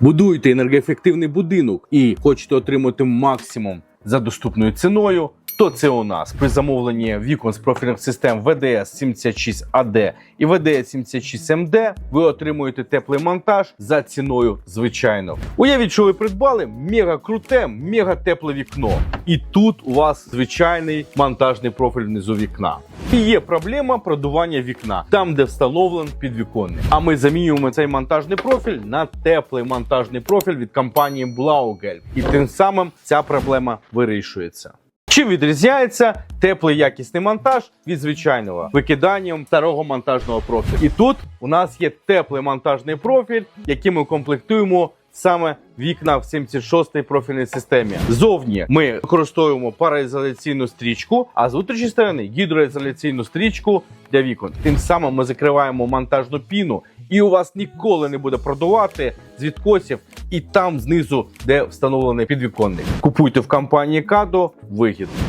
Будуєте енергоефективний будинок і хочете отримати максимум за доступною ціною, то це у нас при замовленні вікон з профільних систем VDS 76AD і VDS 76MD ви отримуєте теплий монтаж за ціною звичайно. Уявіть, що ви придбали мега круте, мега тепле вікно. І тут у вас звичайний монтажний профіль внизу вікна. І є проблема продування вікна там, де встановлений підвіконник. А ми замінюємо цей монтажний профіль на теплий монтажний профіль від компанії Blaugel. І тим самим ця проблема вирішується. Чим відрізняється теплий якісний монтаж від звичайного викиданням старого монтажного профілю? І тут у нас є теплий монтажний профіль, який ми комплектуємо саме вікна в 76-й профільній системі. Зовні ми використовуємо пароізоляційну стрічку, а з внутрішньої сторони гідроізоляційну стрічку для вікон. Тим самим ми закриваємо монтажну піну, і у вас ніколи не буде продувати з відкосів і там знизу, де встановлений підвіконник. Купуйте в компанії Кадо вигідно.